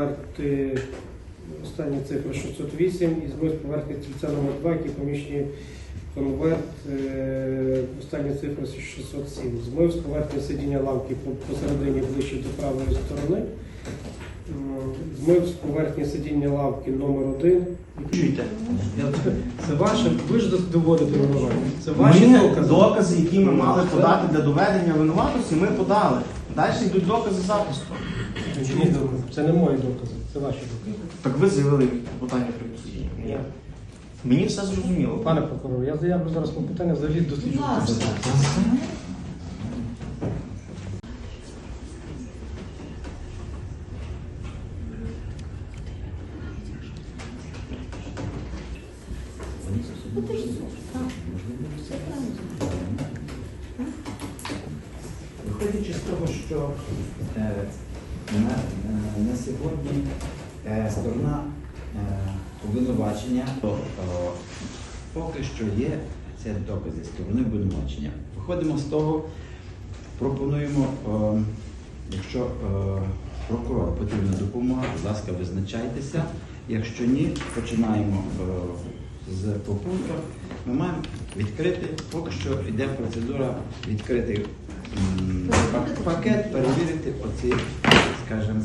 Карти остання цифра 608 і змив поверхні стільця номер 2 який поміщені конверт, е, остання цифра 607. Змив з поверхні сидіння лавки посередині ближче до правої сторони. Змив з поверхні сидіння лавки номер 1 Чуєте? Це ваше, ви ж доводите винуватість. Це ваші Ми докази. докази, які ми мали подати для доведення винуватості, ми подали. Далі йдуть докази запуску. Ні, Це не мої докази, це ваші докази. Так ви заявили питання про дослідження. Ні. Мені все зрозуміло. Пане прокурор, я заявлю зараз на питання взагалі досліджувати. це. Виходячи з того, що е, на, е, на сьогодні е, сторона е, обвинувачення, то поки що є це докази сторони обвинувачення. Виходимо з того, пропонуємо, якщо е, прокурор потрібна допомога, будь ласка, визначайтеся. Якщо ні, починаємо з пунктах. Ми маємо відкрити, поки що йде процедура відкрити пакет, перевірити оці, скажімо,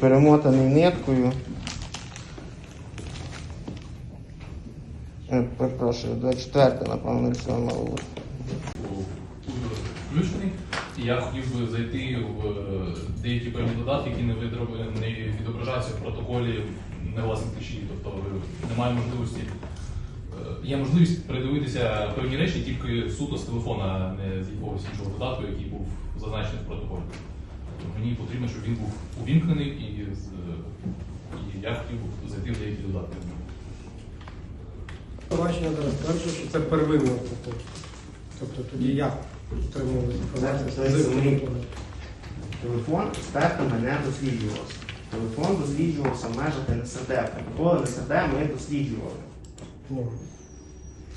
Перемотаний ниткою. Е, Перепрошую, 24, напевно, все мало бути. включений. Я хотів би зайти в е, деякі певні додатки, які не відображаються в протоколі негласних ключі. Тобто е, немає можливості. е, Є можливість передивитися певні речі тільки суто з телефона, не з якогось іншого додатку, який був зазначений в протоколі. Тобто мені потрібно, щоб він був увімкнений і, і я хотів зайти в деякі додатки. Бачення зараз що це протокол. Тобто тоді як отримували інформацію? Це-? Телефон експертами не досліджувався. Телефон досліджувався в межах НСД. Протоколи НСД ми досліджували. Ну,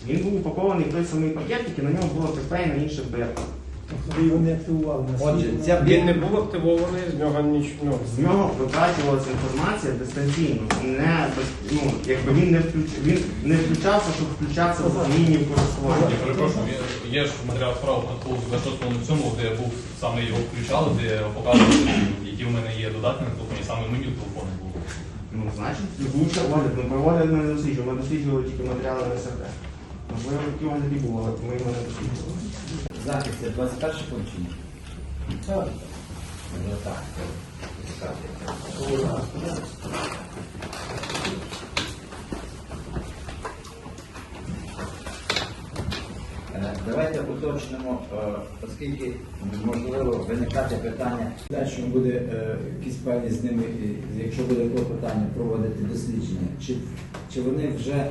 Він був упакований в той самий пакет, який на ньому було приклеєно інше бирка. Ви його не активували. Отже, ця Він не був активований, з нього нічого. З нього викачувалася інформація дистанційно. Не, без- ну, якби він не, включ... він не включався, щоб включатися в змінні Я користування. перепрошую, є- є ж матеріал справи протоколу з 26 цьому, де був саме його включали, де показували, які в мене є додатки на телефоні, саме мені в телефоні було. Ну, значить, був ще огляд. Ми проводили ми не досліджували. Ми досліджували тільки матеріали НСД. Можливо, такі огляди були, але ми його не досліджували. Захист. Це 21 пункт? Так. Ну, так. Е, Давайте уточнимо, е, оскільки можливо виникати питання, далі буде е, якісь певні з ними, якщо буде клопотання проводити дослідження, чи, чи вони вже